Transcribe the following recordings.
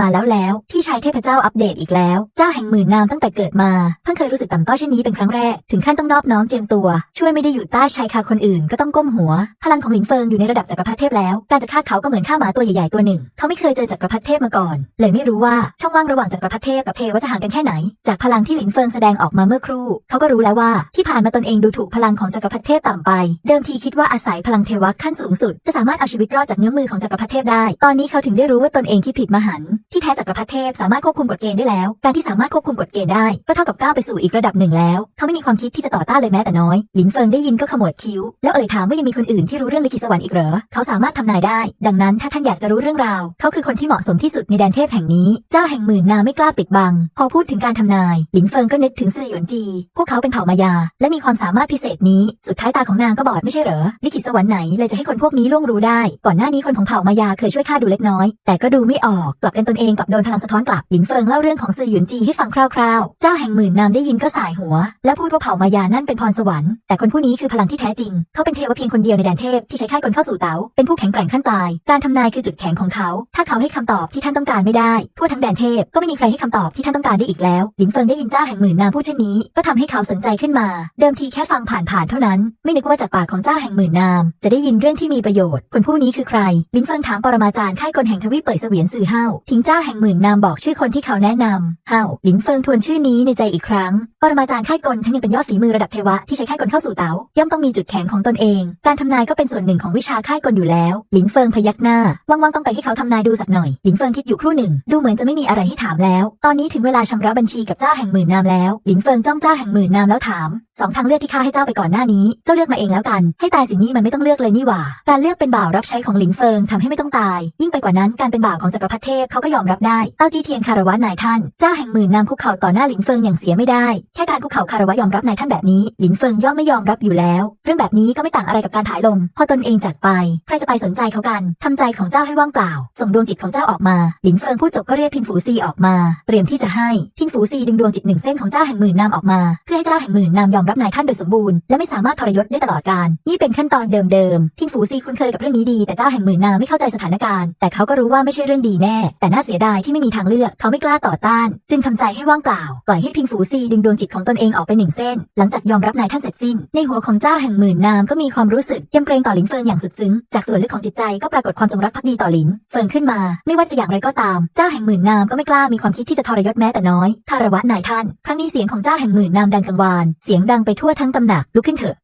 มาแล้วแล้ว พี่ชายเทพเจ้าอัปเดตอีกแล้ว เจ้าแห่งหมื่นนามตั้งแต่เกิดมา เพิ่งเคยรู้สึกต่ำต้อยเช่นนี้เป็นครั้งแรก ถึงขั้นต้องนอบน้อมเจียมตัว ช่วยไม่ได้อยู่ใต้ชายคาคนอื่นก็ต้องก้มหัว พลังของหลินเฟิงอยู่ในระดับจักรพรรดิเทพแล้ว การจะฆ่าเขาก็เหมือนฆ่าหมาตัวใหญ่ๆตัวหนึ่ง เขาไม่เคยเจอจักรพรรดิเทพมาก่อน เลยไม่รู้ว่าช่องว่างระหว่างจักรพรรดิเทพกับเทวจะห่างกันแค่ไหน จากพลังที่หลินเฟิงแสดงออกมาเมื่อครู่ เขาก็รู้แล้วว่าที่ผ่านมาตนเองดูถูกพลังของจักรพรรดิเทพต่ำไป เดิมทีคิดว่าอาศัยพลังเทวะขั้นสูงสุดจะสามารถเอาชีวิตรอดจากเงื้อมือของจักรพรรดิเทพได้ ตอนนี้เขาถึงได้รู้ว่าตนเองคิดผิดมหัน ที่แท้จักรพรรดิเทพสามารถควบคุมกฎเกณฑ์ได้แล้ว การที่สามารถควบคุมกฎเกณฑ์ได้ก็เท่ากับก้าวไปสู่อีกระดับหนึ่งแล้ว เขาไม่มีความคิดที่จะต่อต้านเลยแม้แต่น้อย หลินเฟิงได้ยินก็ขมวดคิ้ว แล้วเอ่ยถามว่ายังมีคนอื่นที่รู้เรื่องลิขิตสวรรค์อีกเหรอ เขาสามารถทำนายได้ ดังนั้นถ้าท่านอยากจะรู้เรื่องราว เขาคือคนที่เหมาะสมที่สุดในแดนเทพแห่งนี้ เจ้าแห่งหมื่นนาไม่กล้าปิดบัง พอพูดถึงการทำนาย หลินเฟิงก็นึกถึงซื่อหยวนจี พวกเขาเป็นเผ่ามายา และมีความสามารถพิเศษนี้ สุดท้ายตาของนางก็บอดไม่ใช่เหรอ ลิขิตสวรรค์ไหนเลยจะให้คนพวกนี้ล่วงรู้ได้ ก่อนหน้านี้คนของเผ่ามายาเคยช่วยข้าดูเล็กน้อย แต่ก็ดูไม่ออกกลับเป็นตนเองกับโดนพลังสะท้อนกลับหลินเฟิงเล่าเรื่องของซื่อหยวนจีให้ฟังคร่าวๆ เจ้าแห่งหมื่นนามได้ยินก็สายหัว และพูดว่าเผ่ามายานั่นเป็นพรสวรรค์แต่คนผู้นี้คือพลังที่แท้จริง เขาเป็นเทวะเพียงคนเดียวในแดนเทพที่ใช้ค่ายกลเข้าสู่เต๋าเป็นผู้แข็งแกร่งขั้นปลาย การทำนายคือจุดแข็งของเขา ถ้าเขาให้คำตอบที่ท่านต้องการไม่ได้ ทั่วทั้งแดนเทพก็ไม่มีใครให้คำตอบที่ท่านต้องการได้อีกแล้วหลินเฟิงได้ยินเจ้าแห่งหมื่นนามพูดเช่นนี้ก็ทำให้เขาสนใจขึ้นมา เดิมทีแค่ฟังผ่านๆเท่านั้น ไม่นึกว่าจากปากของเจ้าแห่งหมื่นนาม จะได้ยินเรื่องที่มีประโยชน์ คนผู้นี้คือใครลินเฟิงถามปรมาจารย์ค่ายกลแห่งทวีปเป่ยเสวียนสื่อเฮาทิ้งเจ้าแห่งหมื่นนามบอกชื่อคนที่เขาแนะนำเฮาหลินเฟิงทวนชื่อนี้ในใจอีกครั้ง ปรมาจารย์ค่ายกลทั้งยังเป็นยอดฝีมือระดับเทวะที่ใช้ค่ายกลเข้าสู่เต๋าย่อมต้องมีจุดแข็งของตนเอง การทำนายก็เป็นส่วนหนึ่งของวิชาค่ายกลอยู่แล้ว หลินเฟิงพยักหน้า ว่างๆต้องไปให้เขาทำนายดูสักหน่อย หลินเฟิงคิดอยู่ครู่หนึ่ง ดูเหมือนจะไม่มีอะไรให้ถามแล้ว ตอนนี้ถึงเวลาชำระบัญชีกับเจ้าแห่งหมื่นนามแล้ว หลินเฟิงจ้องเจ้าแห่งหมื่นนามแล้วถามสองทางเลือกที่ข้าให้เจ้าไปก่อนหน้านี้ เจ้าเลือกมาเองแล้วกัน ให้ตายสิ่งนี้มันไม่ต้องเลือกเลยนี่หว่า การเลือกเป็นบ่าวรับใช้ของหลินเฟิงทำให้ไม่ต้องตาย ยิ่งไปกว่านั้นการเป็นบ่าวของจักรพรรดิเทพเขาก็ยอมรับได้ เต้าจี้เทียนคารวะนายท่าน เจ้าแห่งหมื่นนามคุกเข่าต่อหน้าหลินเฟิงอย่างเสียไม่ได้ แค่การคุกเข่าคารวะยอมรับนายท่านแบบนี้ หลินเฟิงย่อมไม่ยอมรับอยู่แล้ว เรื่องแบบนี้ก็ไม่ต่างอะไรกับการถ่ายลม พอตนเองจากไป ใครจะไปสนใจเขากันทำใจของเจ้าให้ว่างเปล่า ส่งดวงจิตของเจ้าออกมา หลินเฟิงพูดจบก็เรียกพินฝูซีออกมา เตรียมที่จะให้ พินฝูซีดึงดวงจิตหนึ่งเส้นของเจ้าแห่งหมื่นนามออกมา เพื่อให้เจ้าแห่งหมื่นนามยอมรับนายท่านโดยสมบูรณ์และไม่สามารถทรยศได้ตลอดกาล นี่เป็นขั้นตอนเดิมๆ พินฝูซีคุ้นเคยกับเรื่องนี้ดี แต่เจ้าแห่งหมื่นนามไม่เข้าใจสถานการณ์ แต่เขาก็รู้ว่าไม่ใช่เรื่องดีแน่ แต่น่าเสียดายที่ไม่มีทางเลือก เขาไม่กล้าต่อต้าน จึงทำใจให้ว่างเปล่า ปล่อยให้พินฝูซีดึงดวงจิตของตนเองออกไปหนึ่งเส้น หลังจากยอมรับนายท่านเสร็จสิ้น ในหัวของเจ้าแห่งหมื่นนามก็มีความรู้สึกยำเกรงต่อหลินเฟิงอย่างสุดซึ้ง จากส่วนลึกของจิตใจก็ปรากฏความจงรักภักดีต่อหลินเฟิงขึ้นมา ไม่ว่าจะอย่างไรก็ตาม เจ้าแห่งหมื่นนามก็ไม่กล้ามีความคิดที่จะทรยศแม้แต่น้อยคารวะนายท่าน ครั้งนี้เสียงของเจ้าแห่งหมื่นนามดังกังวาน เสียงดังไปทั่วทั้งตำหนัก ลุกขึ้นเถอะ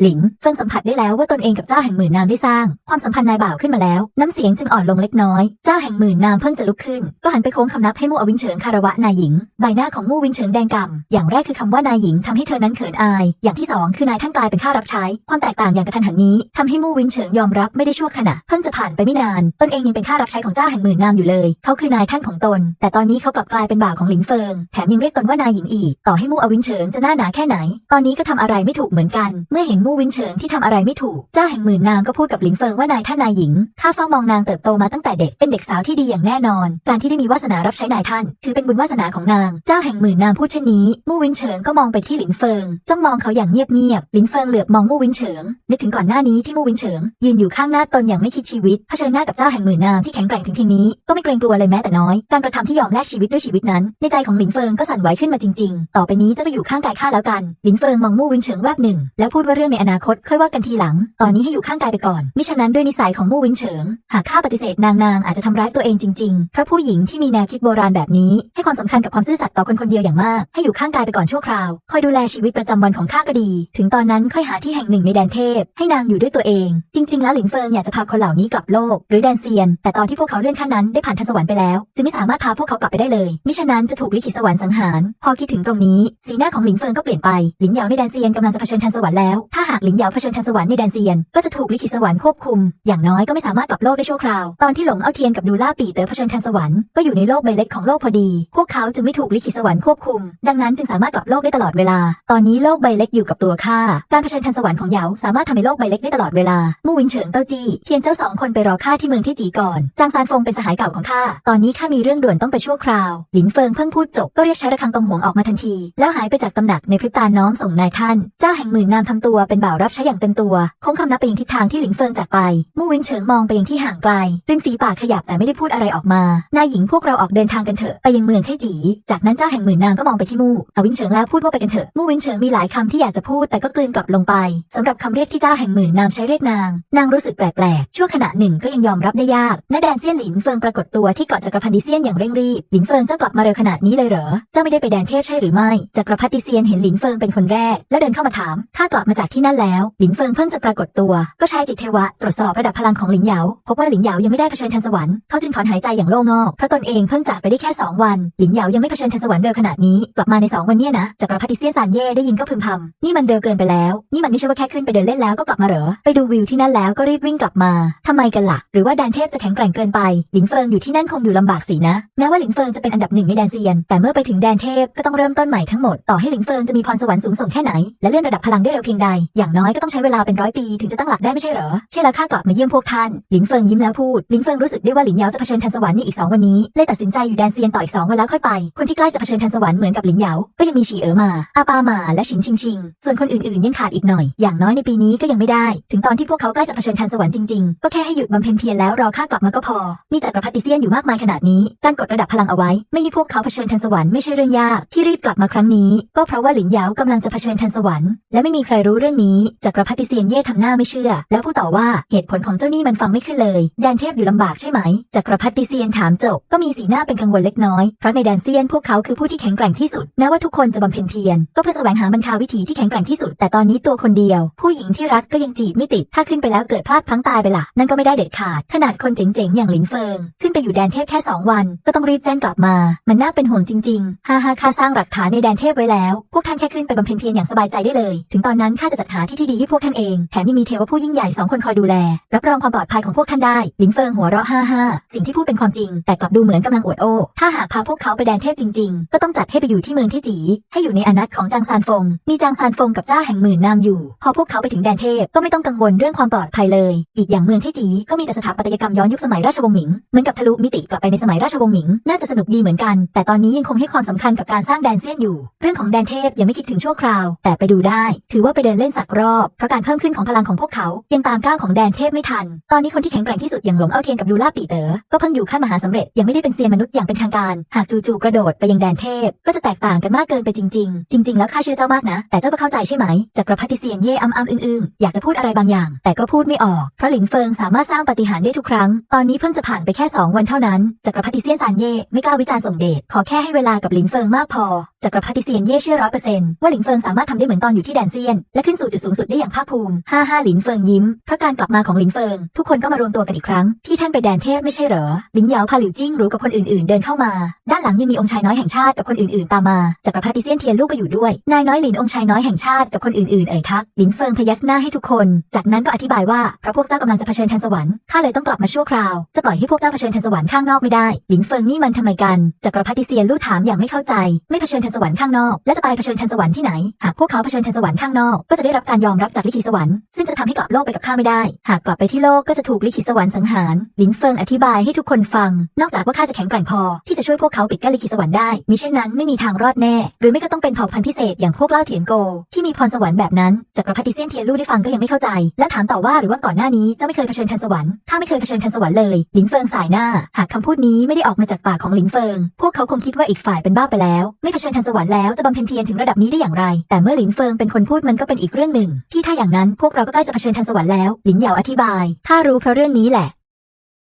หลินเฟิงสัมผัสได้แล้วว่าตนเองกับเจ้าแห่งหมื่นนามได้สร้าง ความสัมพันธ์นายบ่าวขึ้นมาแล้ว น้ำเสียงจึงอ่อนลงเล็กน้อย เจ้าแห่งหมื่นนามเพิ่งจะลุกขึ้น ก็หันไปโค้งคำนับให้มู่อวินเฉิงคารวะนายหญิง ใบหน้าของมู่วินเฉิงแดงกำ่ำอย่างแรกคือคำว่านายหญิงทำให้เธอนั้นเขินอาย อย่างที่สองคือนายท่านกลายเป็นข้ารับใช้ ความแตกต่างอย่างกระทันหันนี้ทำให้มู่วินเฉิงยอมรับไม่ได้ชั่วขณะ เพิ่งจะผ่านไปไม่นาน ตนเองยังเป็นข้ารับใช้ของเจ้าแห่งหมื่นนามอยู่เลย เขาคือนายท่านของตน แต่ตอนนี้เขากลับกลายเป็นบ่าวของหลินเฟิง แถมยังเรียกตนว่านายหญิงอีก ต่อให้มู่อวินเฉิงจะหน้าหนาแค่ไหน ตอนนี้ก็ทำอะไรไม่ถูกเหมือนกัน เมื่อเห็นมู่วินเฉิงที่ทำอะไรไม่ถูก เจ้าแห่งหมื่นนามก็พูดกับหลินเฟิงว่านายท่านนายหญิง ข้าเฝ้ามองนางเติบโตมาตั้งแต่เด็ก เป็นเด็กสาวที่ดีอย่างแน่นอน การที่ได้มีวาสนารับใช้นายท่าน ถือเป็นบุญวาสนาของนาง เจ้าแห่งหมื่นนามพูดเช่นนี้ มู่วินเฉิงก็มองไปที่หลินเฟิง จ้องมองเขาอย่างเงียบๆ หลินเฟิงเหลือบมองมู่วินเฉิง นึกถึงก่อนหน้านี้ที่มู่วินเฉิง ยืนอยู่ข้างหน้าตนอย่างไม่คิดชีวิต เผชิญหน้ากับเจ้าแห่งหมื่นนามที่แข็งแกร่งถึงเพียงนี้ ก็ไม่เกรงกลัวเลยแม้แต่น้อย การกระทำที่ยอมแลกชีวิตด้วยชีวิตนั้น ในใจของหลินเฟิงก็สั่นไหวขึ้นมาจริง ๆ ต่อไปนี้จะไปอยู่ข้างกายข้าแล้วกัน หลินเฟิงมองมู่วินเฉิงแวบหนึ่ง แล้วพูดว่าเรื่องในอนาคตค่อยว่ากันทีหลัง ตอนนี้ให้อยู่ข้างกายไปก่อน มิฉะนั้นด้วยนิสัยของมู่วินเฉิง หากข้าปฏิเสธนางนางอาจจะทำร้ายตัวเองจริงๆ เพราะผู้หญิงที่มีแนวคิดโบราณแบบนี้ ให้ความสำคัญกับความซื่อสัตย์ต่อคนคนเดียวอย่างมาก ให้อยู่ข้างกายไปก่อนชั่วคราว คอยดูแลชีวิตประจำวันของข้าก็ดี ถึงตอนนั้นค่อยหาที่แห่งหนึ่งในแดนเทพ ให้นางอยู่ด้วยตัวเอง จริง ๆ แล้วหลินเฟิงอยากจะพาคนเหล่านี้กลับโลก หรือแดนเซียน แต่ตอนที่พวกเขาเลื่อนขั้นนั้นได้ผ่านทันสวรรค์ไปแล้วจึงไม่สามารถพาพวกเขากลับไปได้เลย มิฉะนั้นจะถูกลิขิตสวรรค์สังหาร พอคิดถึงตรงนี้ สีหน้าของหลินเฟิงก็เปลี่ยนไป หลินเหยาในแดนเซียนกำลังจะเผชิญทันสวรรค์แล้ว ถ้าหากหลินเหยาเผชิญทันสวรรค์ในแดนเซียน ก็จะถูกลิขิตสวรรค์ควบคุม อย่างน้อยก็ไม่สามารถกลับโลกได้ชั่วคราว ตอนที่หลงเอาเทียนกับดูล่าปีเต๋อเผชิญทันสวรรค์ก็อยู่ในโลกใบเล็กของโลกพอดี พวกเขาจึงไม่ถูกลิขิตสวรรค์ควบคุม ดังนั้นจึงสามารถกลับโลกได้ตลอดเวลา ตอนนี้โลกใบเล็กอยู่กับตัวข้า การเผชิญทันสวรรค์ของเหยาสามารถทำให้โลกใบเล็กได้ตลอดเวลา มู่วินเฉิงเต้าจี้เทียนเจ้าสองคนไปรอข้าที่เมืองที่จีก่อน จางซานฟงเป็นสหายเก่าของข้า ตอนนี้ข้ามีเรื่องด่วนต้องไปชั่วคราว หลินเฟิงเพิ่งพูดจบก็เรียกใช้ระฆังตงหงออกมาทันที แล้วหายไปจากตำหนักในพริบตาน้อมส่งนายท่าน เจ้าแห่งหมื่นนามทำตัวเป็นเป็นบ่าวรับใช้อย่างเต็มตัวคงคำนับไปยังทิศทางที่หลิงเฟิงจากไป มู่วินเฉิงมองไปยังที่ห่างไกลริมฝีปากขยับแต่ไม่ได้พูดอะไรออกมานายหญิงพวกเราออกเดินทางกันเถอะไปยังเมืองไทจี จากนั้นเจ้าแห่งหมื่นนางก็มองไปที่มู่อวินเฉิงแล้วพูดว่าไปกันเถอะมู่วินเฉิงมีหลายคำที่อยากจะพูดแต่ก็กลืนกลับลงไปสำหรับคำเรียกที่เจ้าแห่งหมื่นนางใช้เรียกนาง นางรู้สึกแปลกๆชั่วขณะหนึ่งก็ยังยอมรับได้ยากณแดนเซียนหลินเฟิงปรากฏตัวที่เกาะจักรพันดิเซียนอย่างเร่งรีบหลินเฟิงเจ้ากลับมาเร็วขนาดนี้เลยเหรอเจ้าไม่ได้ไปแดนเทพใช่หรือไม่จักรพันดิเซียนเห็นหลินเฟิงเป็นคนแรก แล้วเดินเข้ามาถามข้ากลับมาจากที่นั่นแล้ว หลินเฟิงเพิ่งจะปรากฏตัว ก็ใช้จิตเทวะตรวจสอบระดับพลังของหลินเหยาพบว่าหลินเหยายังไม่ได้เผชิญทันสวรรค์เขาจึงถอนหายใจอย่างโล่งอกเพราะตนเองเพิ่งจากไปได้แค่สองวัน หลินเหยายังไม่เผชิญทันสวรรค์เร็วขนาดนี้กลับมาในสองวันเนี่ยนะจักรพันดิเซียนซานเย่ได้ยินก็พึมพำนี่มันเร็วเกินไปแล้ว นี่มันไม่ใช่ว่าแค่ขึ้นไปเดินเล่นแล้วก็กลับมาเหรอไปดูวิวที่นั่นแล้วก็รีบวิ่งกลับมาทำไมกันล่ะ หรือว่าแดนเทพจะแข็งแกร่งเกินไปหลินเฟิงอยู่ที่นั่นคงอยู่ลำบากสินะแม้ว่าหลินเฟิงจะเป็นอันดับหนึ่งในแดนเซียน แต่เมื่อไปถึงแดนเทพก็ต้องเริ่มต้นใหม่ทั้งหมดต่อให้หลินเฟิงจะมีพรสวรรค์สูงส่งแค่ไหนและเลื่อนระดับพลังได้เร็วเพียงใดอย่างน้อยก็ต้องใช้เวลาเป็นร้อยปีถึงจะตั้งหลักได้ไม่ใช่เหรอใช่แล้วข้ากลับมาเยี่ยมพวกท่านหลินเฟิงยิ้มแล้วพูดหลินเฟิงรู้สึกได้ว่าหลินยาวจะเผชิญทันสวรรค์ในอีกสองวันนี้เลยตัดสินใจอยู่แดนเซียนต่ออีกสองวันแล้วค่อยไป คนที่ใกล้จะเผชิญทันสวรรค์เหมือนกับหลินยาวก็ยังมีฉีเอ๋อมา อาปามาและฉินชิงชิง ส่วนคนอื่นๆยังขาดอีกหน่อย อย่างน้อยในปีนี้ก็ยังไม่ได้ ถึงตอนที่พวกเขาใกล้จะเผชิญทันสวรรค์จริงๆ ก็แค่ให้หยุดบำเพ็ญเพียรแล้วรอข้ากลับมาก็พอ มีจักรพรรดิเซียนอยู่มากมายขนาดนี้ การกดระดับพลังเอาไว้ ไม่ให้พวกเขาเผชิญทันสวรรค์ไม่ใช่เรื่องยาก ที่รีบกลับมาครั้งนี้ ก็เพราะว่าหลินยาวกำลังจะเผชิญทันสวรรค์และไม่มีใครรู้เรื่องนี้จักรพรรดิเซียนเย่ทำหน้าไม่เชื่อ แล้วพูดต่อว่าเหตุผลของเจ้านี่มันฟังไม่ขึ้นเลย แดนเทพอยู่ลำบากใช่ไหมจักรพรรดิเซียนถามจบก็มีสีหน้าเป็นกังวลเล็กน้อยเพราะในแดนเซียนพวกเขาคือผู้ที่แข็งแกร่งที่สุดแม้ว่าทุกคนจะบำเพ็ญเพียรก็เพื่อแสวงหาบรรคาวิถีที่แข็งแกร่งที่สุด แต่ตอนนี้ตัวคนเดียว ผู้หญิงที่รักก็ยังจีบไม่ติด ถ้าขึ้นไปแล้วเกิดพลาดพลั้งตายไปล่ะนั่นก็ไม่ได้เด็ดขาด ขนาดคนเจ๋งๆ อย่างหลินเฟิง ขึ้นไปอยู่แดนเทพแค่สองวัน ก็ต้องรีบแจ้งกลับมา มันน่าเป็นห่วงจริงๆฮ่าฮ่าข้าสร้างหลักฐานในแดนเทพไว้แล้ว พวกท่านแค่ขึ้นไปบำเพ็ญเพียรอย่างสบายใจได้เลย ถึงตอนนั้นข้าจะจัดหาที่ที่ดีให้พวกท่านเอง แถมยังมีเทวผู้ยิ่งใหญ่สองคนคอยดูแล รับรองความปลอดภัยของพวกท่านได้ ลินเฟิงหัวเราะฮ่าฮ่าสิ่งที่พูดเป็นความจริง แต่กลับดูเหมือนกำลังอวดโอ้ ถ้าหากพาพวกเขาไปแดนเทพจริง ๆ ก็ต้องจัดให้ไปอยู่ที่เมืองที่จี ให้อยู่ในอานัตของจางซานฟง มีจางซานฟงกับเจ้าแห่งหมื่นนามอยู่ พอพวกเขาไปถึงแดนเทพก็ไม่ต้องกังวลเรื่องความปลอดภัยเลย อีกอย่างเมืองที่จีก็มีแต่สถาปัตยกรรมย้อนยุคสมัยราชวงศ์หมิง เหมือนกับทะลุมิติกลับไปในสมัยราชวงศ์หมิง น่าจะสนุกดีเหมือนกัน แต่ตอนนี้ยังคงให้ความสำคัญกับการสร้างแดนเซียนอยู่ เรื่องของแดนเทพยังไม่คิดถึงชั่วคราว แต่ไปดูได้ ถือว่าไปเดินเล่นสักรอบ เพราะการเพิ่มขึ้นของพลังของพวกเขา ยังตามก้าวของแดนเทพไม่ทัน ตอนนี้คนที่แข็งแกร่งที่สุดอย่างหลงเอ้าเทียนกับดูล่าปีเต๋อ ก็เพิ่งอยู่ขั้นมหาสำเร็จ ยังไม่ได้เป็นเซียนมนุษย์อย่างเป็นทางการ หากจู่ๆกระโดดไปยังแดนเทพ ก็จะแตกต่างกันมากเกินไปจริง ๆ จริง ๆ แล้วข้าเชื่อเจ้ามากนะ แต่เจ้าก็เข้าใจใช่ไหมจักรพรรดิเซียนเย่อ้ำอ้ำอึ้งอึงอยากจะพูดอะไรบางอย่าง แต่ก็พูดไม่ออก เพราะหลินเฟิงสามารถสร้างปาฏิหาริย์ได้ทุกครั้ง ตอนนี้เพิ่งจะผ่านไปแค่สองวันเท่านั้นจักรพรรดิเซียนซานเย่ไม่กล้าวิจารณ์ส่งเดช ขอแค่ให้เวลากับหลินเฟิงมากพอ จักรพรรดิเซียนเย่เชื่อร้อยเปอร์เซนต์ว่าหลินเฟิงสามารถทำได้เหมือนตอนอยู่ที่แดนเซียน และขึ้นสู่จุดสูงสุดได้อย่างภาคภูมิฮ่าฮ่าหลินเฟิงยิ้มเพราะการกลับมาของหลินเฟิง ทุกคนก็มารวมตัวกันอีกครั้ง ที่ท่านไปแดนเทพไม่ใช่เหรอหลินเหยาพาหลิวจิ้งรู้กับคนอื่นๆ เดินเข้ามา ด้านหลังยังมีองค์ชายน้อยแห่งชาติกับคนอื่นๆ ตามมาจักรพรรดิเซียนเทียนลูกก็อยู่ด้วยนายน้อยหลินองค์ชายน้อยแห่งชาติกับคนอื่นๆเอ่ยทักหลินเฟิงพยักหน้าให้ทุกคน จากนั้นก็อธิบายว่าเพราะพวกเจ้ากำลังจะเผชิญทันสวรรค์ข้าเลยต้องกลับมาชั่วคราวจะปล่อยให้พวกเจ้าเผชิญทันสวรรค์ข้างนอกไม่ได้หลินเฟิงนี่มันทำไมกันจักรพรรดิเซียนลู่ถามอย่างไม่เข้าใจ ไม่เผชิญทันสวรรค์ข้างนอก และจะไปเผชิญทันสวรรค์ที่ไหน หากพวกเขาเผชิญทันสวรรค์ข้างนอก ก็จะได้รับการยอมรับจากลิขิตสวรรค์ซึ่งจะทำให้กลับโลกไปกับข้าไม่ได้ หากกลับไปที่โลกก็จะถูกลิขิตสวรรค์สังหารหลินเฟิงอธิบายให้ทุกคนฟัง นอกจากว่าข้าจะแข็งแกร่งพอ ที่จะช่วยพวกเขาปิดกั้นลิขิตสวรรค์ได้มิเช่นนั้นไม่มีทางรอดแน่ หรือไม่ก็ต้องเป็นเผ่าพันธุ์พิเศษอย่างพวกเล่าเถียนโก ที่มีพรสวรรค์แบบนั้นจักรพรรดิเซียนเทียนลู่ได้ฟังก็ยังไม่เข้าใจ และถามต่อว่าหรือว่าก่อนหน้านี้เจ้าไม่เคยเผชิญทันสวรรค์ข้าไม่เคยเผชิญทันสวรรค์เลยหลินเฟิงสายหน้า หากคำพูดนี้ไม่ได้ออกมาจากปากของหลินเฟิง พวกเขาคงคิดว่าอีกฝ่ายเป็นบ้าไปแล้ว ไม่เผชิญทันสวรรค์แล้วจะบำเพ็ญเพียรถึงระดับนี้ได้อย่างไร แต่เมื่อหลินเฟิงเป็นคนพูดมันก็เป็นอีกเรื่องหนึ่ง ที่ถ้าอย่างนั้นพวกเราก็ใกล้จะเผชิญทันสวรรค์แล้ว หลินเหยาอธิบายข้ารู้เพราะเรื่องนี้แหละ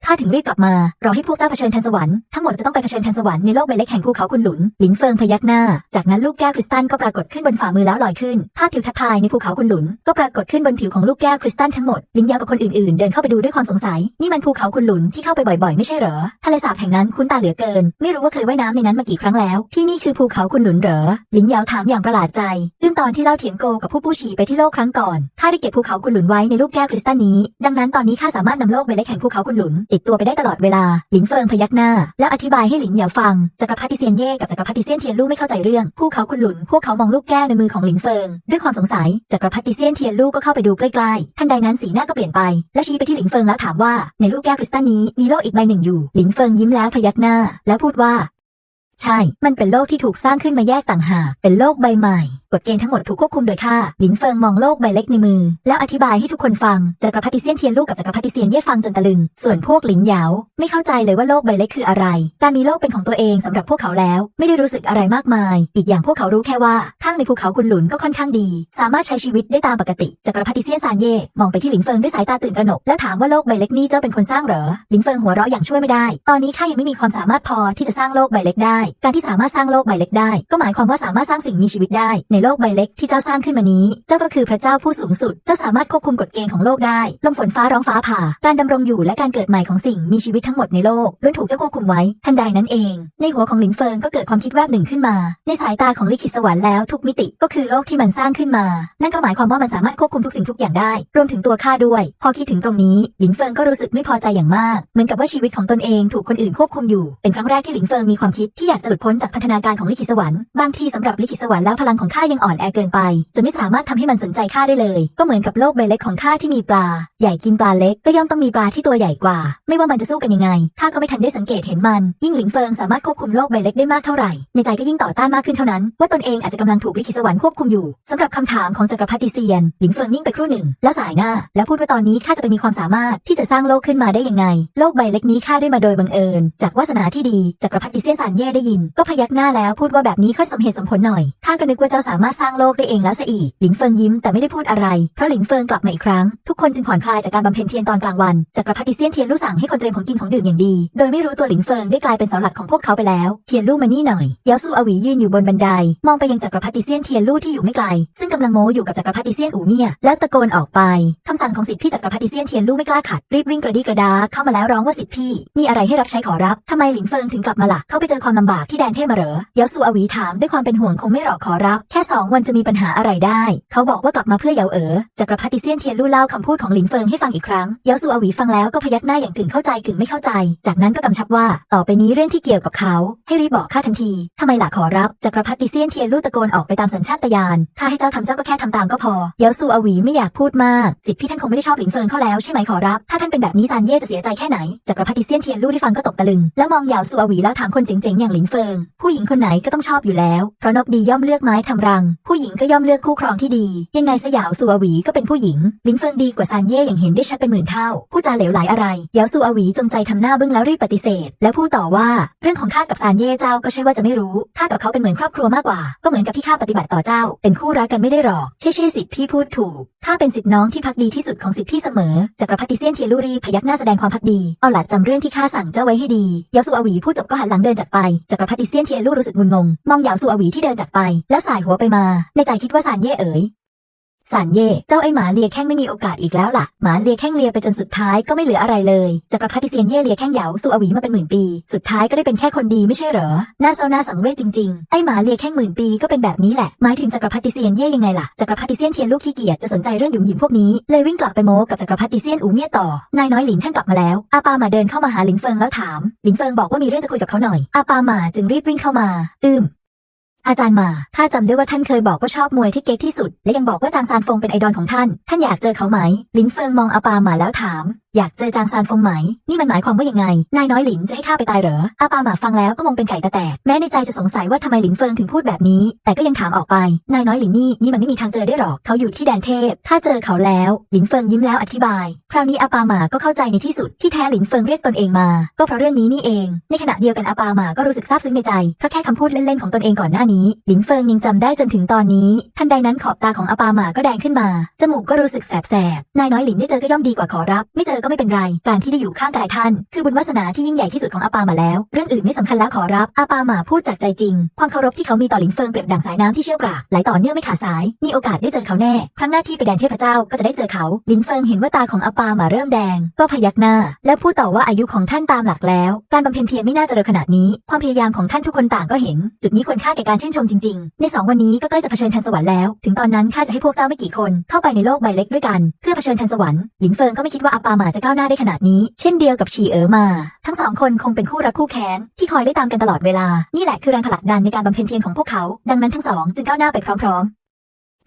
ข้าถึงรีบกลับมา รอให้พวกเจ้าเผชิญทันสวรรค์ ทั้งหมดจะต้องไปเผชิญทันสวรรค์ในโลกใบเล็กแห่งภูเขาคุณหลุน หลินเฟิงพยักหน้า จากนั้นลูกแก้วคริสตัลก็ปรากฏขึ้นบนฝ่ามือแล้วลอยขึ้น ภาพทิวทัศน์ภายในภูเขาคุณหลุน ก็ปรากฏขึ้นบนผิวของลูกแก้วคริสตัลทั้งหมดหลินยาวกับคนอื่นๆ เดินเข้าไปดูด้วยความสงสัย นี่มันภูเขาคุณหลุนที่เข้าไปบ่อยๆ ไม่ใช่เหรอ ทะเลสาบแห่งนั้นคุ้นตาเหลือเกิน ไม่รู้ว่าเคยว่ายน้ำในนั้นมากี่ครั้งแล้ว ที่นี่คือภูเขาคุณหลุนเหรอหลินยาวถามอย่างประหลาดใจลืมตอนที่เล่าเถียนโกกับผู้ผู้ฉีไปที่โลกครั้งก่อน ข้าได้เก็บภูเขาคุณหลุนไว้ในลูกแก้วคริสตัลนี้ ดังนั้นตอนนี้ข้าสามารถนำโลกใบเล็กแห่งภูเขาคุณหลุนติดตัวไปได้ตลอดเวลา หลิงเฟิงพยักหน้า แล้วอธิบายให้หลิงเหยวฟัง จักรพรรดิเซียนเย่กับจักรพรรดิเซียนเทียนลู่ไม่เข้าใจเรื่องผู้เขาคุณหลุน พวกเขามองลูกแก้วในมือของหลิงเฟิง ด้วยความสงสัย จักรพรรดิเซียนเทียนลู่ก็เข้าไปดูใกล้ๆ ทันใดนั้นสีหน้าก็เปลี่ยนไป และชี้ไปที่หลิงเฟิงแล้วถามว่า ในลูกแก้วคริสตัลนี้มีโลกอีกใบหนึ่งอยู่ หลิงเฟิงยิ้มแล้วพยักหน้า แล้วพูดว่า ใช่ มันเป็นโลกที่ถูกสร้างขึ้นมาแยกต่างหาก เป็นโลกใบใหม่ กฎเกณฑ์ทั้งหมดถูกควบคุมโดยข้าหลินเฟิงมองโลกใบเล็กในมือ แล้วอธิบายให้ทุกคนฟัง จักรพรรดิเซียนเทียนลูกกับจักรพรรดิเซียนเย่ฟังจนตะลึง ส่วนพวกหลินเหยาไม่เข้าใจเลยว่าโลกใบเล็กคืออะไรการมีโลกเป็นของตัวเองสำหรับพวกเขาแล้ว ไม่ได้รู้สึกอะไรมากมาย อีกอย่างพวกเขารู้แค่ว่าข้างในภูเขาคุนหลุนก็ค่อนข้างดี สามารถใช้ชีวิตได้ตามปกติ จักรพรรดิเซียนซานเย่มองไปที่หลินเฟิงด้วยสายตาตื่นตระหนก แล้วถามว่าโลกใบเล็กนี้เจ้าเป็นคนสร้างเหรอ หลินเฟิงหัวเราะอย่างช่วยไม่ได้ ตอนนี้ข้ายังไม่มีความสามารถพอที่จะสร้างโลกใบเล็กได้การที่สามารถสร้างโลกใบเล็กได้ ก็หมายความว่าสามารถสร้างสิ่งมีชีวิตได้ ในโลกใบเล็กที่เจ้าสร้างขึ้นมานี้ เจ้าก็คือพระเจ้าผู้สูงสุด เจ้าสามารถควบคุมกฎเกณฑ์ของโลกได้ ลมฝนฟ้าร้องฟ้าผ่า การดำรงอยู่และการเกิดใหม่ของสิ่งมีชีวิตทั้งหมดในโลกล้วนถูกเจ้าควบคุมไว้ทันใดนั้นเอง ในหัวของหลินเฟิงก็เกิดความคิดแวบหนึ่งขึ้นมา ในสายตาของลิขิตสวรรค์แล้วทุกมิติก็คือโลกที่มันสร้างขึ้นมา นั่นก็หมายความว่ามันสามารถควบคุมทุกสิ่งทุกอย่างได้ รวมถึงตัวข้าด้วย พอคิดถึงตรงนี้หลินเฟิงก็รู้สึกไม่พอใจอย่างมาก เหมือนกับว่าชีวิตของตนเองถูกคนอื่นควบคุมอยู่ เป็นครั้งแรกที่หลินเฟิงมีความคิดที่อยากจะหลุดพ้นจากพัฒนาการของลิขิตสวรรค์บางทีสำหรับลิขิตสวรรค์แล้วพลังของข้ายังอ่อนแอเกินไปจนไม่สามารถทำให้มันสนใจข้าได้เลย ก็เหมือนกับโลกใบเล็กของข้าที่มีปลา ใหญ่กินปลาเล็กก็ย่อมต้องมีปลาที่ตัวใหญ่กว่า ไม่ว่ามันจะสู้กันยังไงข้าก็ไม่ทันได้สังเกตเห็นมัน ยิ่งหลินเฟิงสามารถควบคุมโลกใบเล็กได้มากเท่าไหร่ ในใจก็ยิ่งต่อต้านมากขึ้นเท่านั้น ว่าตนเองอาจจะกำลังถูกลิขิตสวรรค์ควบคุมอยู่สำหรับคำถามของจักรพรรดิเซียนหลินเฟิงนิ่งไปครู่หนึ่ง แล้วสายหน้า แล้วพูดว่าตอนนี้ข้าจะไปมีความสามารถที่จะสร้างโลกขึ้นมาได้ยังไง โลกใบเล็กนี้ข้าได้มาโดยบังเอิญ จากวาสนาที่ดีจักรพรรดิเซียนสานเย่ได้ยิน ก็พยักหน้าแล้วพูดว่าแบบนี้ค่อยสมเหตุสมผลหน่อยข้าก็นึกว่าเจ้าสามารถสร้างโลกได้เองแล้วซะอีกหลินเฟิงยิ้มแต่ไม่ได้พูดอะไร เพราะหลินเฟิงกลับมาอีกครั้ง ทุกคนจึงผ่อนคลายจากการบำเพ็ญเพียรตอนกลางวันจักรพรรดิเซียนเทียนลู่สั่งให้คนเตรียมของกินของดื่มอย่างดี โดยไม่รู้ตัวหลินเฟิงได้กลายเป็นเสาหลักของพวกเขาไปแล้วเทียนลู่มานี่หน่อยเยาซูอวียืนอยู่บนบันได มองไปยังจักรพรรดิเซียนเทียนลู่ที่อยู่ไม่ไกล ซึ่งกำลังโม้อยู่กับจักรพรรดิเซียนอูเมียแล้วตะโกนออกไปคำสั่งของสิทธิพี่จักรพรรดิเซียนเทียนลู่ไม่กล้าขัดรีบวิ่งกระดีกระดาเข้ามาแล้วร้องว่าสิทธิพี่มีอะไรให้รับใช้ขอรับทำไมหลินเฟิงถึงกลับมาล่ะเขาไปเจอความลำบากที่แดนเทพมาเหรอเยาซูอวีถามด้วยความเป็นห่วงคงไม่หรอกขอรับ แค่สองวันจะมีปัญหาอะไรได้ เขาบอกว่ากลับมาเพื่อเยาเอ๋อจักรพรรดิเซียนเทียนลู่เล่าคำพูดของหลินเฟิงให้ฟังอีกครั้งเยาซูอวีฟังแล้วก็พยักหน้าอย่างกึ่งเข้าใจกึ่งไม่เข้าใจ จากนั้นก็กำชับว่าต่อไปนี้เรื่องที่เกี่ยวกับเขา ให้รีบบอกข้าทันทีทำไมล่ะขอรับจักรพรรดิเซียนเทียนลู่ตะโกนออกไปตามสัญชาตญาณข้าให้เจ้าทำเจ้าก็แค่ทำตามก็พอเยาซูอวีไม่อยากพูดมากสิทธิพี่ท่านคงไม่ได้ชอบหลินเฟิงเขาแล้วใช่ไหมขอรับ ถ้าท่านเป็นแบบนี้ซานเย่จะเสียใจแค่ไหนจักรพรรดิเซียนเทียนลู่ได้ฟังก็ตกตะลึงแล้วมองยาซูอวีแล้วถามคนเจ๋งๆอย่างหลินเฟิง ผู้หญิงคนไหนก็ต้องชอบอยู่แล้ว เพราะนกดีย่อมเลือกไม้ทำรัง ผู้หญิงก็ย่อมเลือกคู่ครองที่ดี ยังไงสยาวซูอวีก็เป็นผู้หญิง ลินเฟิงดีกว่าซานเย่อย่างเห็นได้ชัดเป็นหมื่นเท่า ผู้จาเหลวไหลอะไรเหยาซูอวีจงใจทำหน้าบึ้งแล้วรีบปฏิเสธ และพูดต่อว่า เรื่องของข้ากับซานเย่เจ้าก็ใช่ว่าจะไม่รู้ข้ากับเขาเป็นเหมือนครอบครัวมากกว่า ก็เหมือนกับที่ข้าปฏิบัติต่อเจ้า เป็นคู่รักกันไม่ได้หรอกใช่ใช่สิทธิ์พี่พูดถูกข้าเป็นสิทธิ์น้องที่พักดีที่สุดของสิทธิ์พี่เสมอจักรพรรดิเซียนเทียลูรีพยักหน้าแสดงความพักดีเอาหลัดจำเรื่องที่ข้าสั่งเจ้าไว้ให้ดียาซูอวีพูดจบก็หันหลังเดินจากไปจักรพรรดิเซียนเทียลู่รู้สึกงุนงง มองเหยาซูอวีที่เดินจากไป แล้วสายหัวไปมา ในใจคิดว่าซานเย่เอ๋ย สานเย่ เจ้าไอหมาเลียแข้งไม่มีโอกาสอีกแล้วล่ะ หมาเลียแข้งเลียไปจนสุดท้ายก็ไม่เหลืออะไรเลย จักรพรรดิเซียนเย่เลียแข้งเหยาสู่อวีมาเป็นหมื่นปี สุดท้ายก็ได้เป็นแค่คนดีไม่ใช่เหรอ น่าเศร้าน่าสังเวชจริงๆ ไอหมาเลียแข้งหมื่นปีก็เป็นแบบนี้แหละ หมายถึงจักรพรรดิเซียนเย่ยังไงล่ะ จักรพรรดิเซียนเทียนลูกขี้เกียจจะสนใจเรื่องหยุ่มหยิมพวกนี้ เลยวิ่งกลับไปโม้กับจักรพรรดิเซียนอูเมียต่อ นายน้อยหลินท่านกลับมาแล้ว อาปามาเดินเข้ามาหาหลินเฟิงแล้วถาม หลินเฟิงบอกว่ามีเรื่องจะคุยกับเขาหน่อย อาปามาจึงรีบวิ่งเข้ามา อืม อาจารย์หมาข้าจำได้ว่าท่านเคยบอกว่าชอบมวยที่เก๊กที่สุด และยังบอกว่าจางซานฟงเป็นไอดอลของท่าน ท่านอยากเจอเขาไหม ลินเฟิงมองอาปาหมาแล้วถาม อยากเจอจางซานฟงไหม นี่มันหมายความว่ายังไง นายน้อยหลินจะให้ข้าไปตายเหรอ อาปาหมาฟังแล้วก็งงเป็นไก่ตาแตก แม้ในใจจะสงสัยว่าทำไมหลินเฟิงถึงพูดแบบนี้ แต่ก็ยังถามออกไป นายน้อยหลินนี่นี่มันไม่มีทางเจอได้หรอก เขาอยู่ที่แดนเทพ ถ้าเจอเขาแล้ว หลินเฟิงยิ้มแล้วอธิบาย คราวนี้อาปาหมาก็เข้าใจในที่สุด ที่แท้หลินเฟิงเรียกตนเองมา ก็เพราะเรื่องนี้นี่เอง ในขณะเดียวกันอาปาหมาก็รู้สึกซาบซึ้งในใจ เพราะแค่คำพูดเล่นๆของตนเองก่อนหน้านี้ หลินเฟิงยังจำได้จนถึงตอนนี้ ทันใดนั้นขอบตาของอาปาหมาก็แดงขึ้นมา จมูกก็รู้สึกแสบๆ นายน้อยหลินได้เจอก็ย่อมดีกว่าขอรับ ไม่เจอก็ไม่เป็นไร การที่ได้อยู่ข้างกายท่าน คือบุญวาสนาที่ยิ่งใหญ่ที่สุดของอาปามาแล้ว เรื่องอื่นไม่สำคัญแล้วขอรับ อาปาหมาพูดจากใจจริง ความเคารพที่เขามีต่อหลินเฟิงเปรียบดังสายน้ำที่เชี่ยวกรากไหลต่อเนื่องไม่ขาดสาย มีโอกาสได้เจอเขาแน่ ครั้งหน้าที่ไปแดนเทพเจ้าก็จะได้เจอเขา หลินเฟิงเห็นว่าตาของอาปาหมาเริ่มแดง ก็พยักหน้า แล้วพูดต่อว่าอายุของท่านตามหลักแล้ว การบำเพ็ญเพียรไม่น่าจะเร็วขนาดนี้ ความพยายามของท่านทุกคนต่างก็เห็น จุดนี้ควรค่าแก่การชื่นชมจริง ๆ ในสองวันนี้ก็ใกล้จะเผชิญทันสวรรค์แล้ว ถึงตอนนั้นข้าจะให้พวกเจ้าไม่กี่คนเข้าไปในโลกใบเล็กด้วยกัน เพื่อเผชิญทันสวรรค์หลินเฟิงก็ไม่คิดว่าอาปามาจะก้าวหน้าได้ขนาดนี้ เช่นเดียวกับฉีเอ๋อมา ทั้งสองคนคงเป็นคู่รักคู่แค้นที่คอยไล่ตามกันตลอดเวลา นี่แหละคือแรงผลักดันในการบำเพ็ญเพียรของพวกเขา ดังนั้นทั้งสองจึงก้าวหน้าไปพร้อม ๆ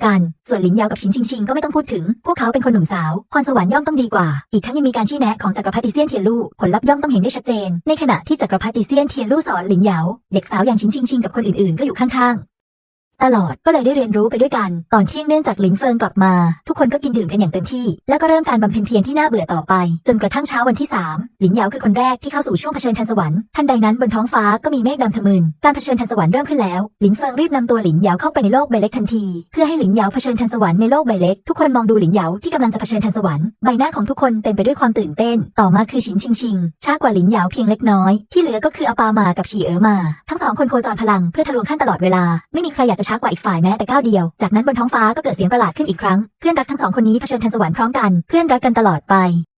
กัน ส่วนหลินยาวกับชิงชิงชิงก็ไม่ต้องพูดถึง พวกเขาเป็นคนหนุ่มสาว พรสวรรค์ย่อมต้องดีกว่า อีกทั้งยังมีการชี้แนะของจักรพรรดิเซียนเทียนลู่ ผลลัพธ์ย่อมต้องเห็นได้ชัดเจน ในขณะที่จักรพรรดิเซียนเทียนลู่สอนหลินยาว เด็กสาวอย่างชิงชิงชิงกับคนอื่นๆ ก็อยู่ข้างๆ ตลอดก็เลยได้เรียนรู้ไปด้วยกัน ตอนเที่ยงเนื่องจากหลินเฟิงกลับมา ทุกคนก็กินดื่มกันอย่างเต็มที่ แล้วก็เริ่มการบำเพ็ญเพียรที่น่าเบื่อต่อไป จนกระทั่งเช้าวันที่ 3 หลินเหยาคือคนแรกที่เข้าสู่ช่วงเผชิญทันสวรรค์ทันใดนั้นบนท้องฟ้าก็มีเมฆดำทะมึนการเผชิญทันสวรรค์เริ่มขึ้นแล้วหลินเฟิงรีบนำตัวหลินเหยาเข้าไปในโลกใบเล็กทันที เพื่อให้หลินเหยาเผชิญทันสวรรค์ในโลกใบเล็กทุกคนมองดูหลินเหยาที่กำลังจะเผชิญทันสวรรค์ใบหน้าของทุกคนเต็มไปด้วยความตื่นเต้น ต่อมาคือฉินชิงชิงช้ากว่าหลินเหยาเพียงเล็กน้อยที่เหลือก็คืออาปามากับฉีเอ๋อมา ทั้งสองคนโคจรพลังเพื่อทะลวงขั้นตลอดเวลาไม่มีใครอยากจะช้ากว่าอีกฝ่ายแม้แต่ก้าวเดียว จากนั้นบนท้องฟ้าก็เกิดเสียงประหลาดขึ้นอีกครั้ง เพื่อนรักทั้งสองคนนี้เผชิญทันสวรรค์พร้อมกัน เพื่อนรักกันตลอดไป